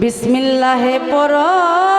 বিসমিল্লাহে পরমমি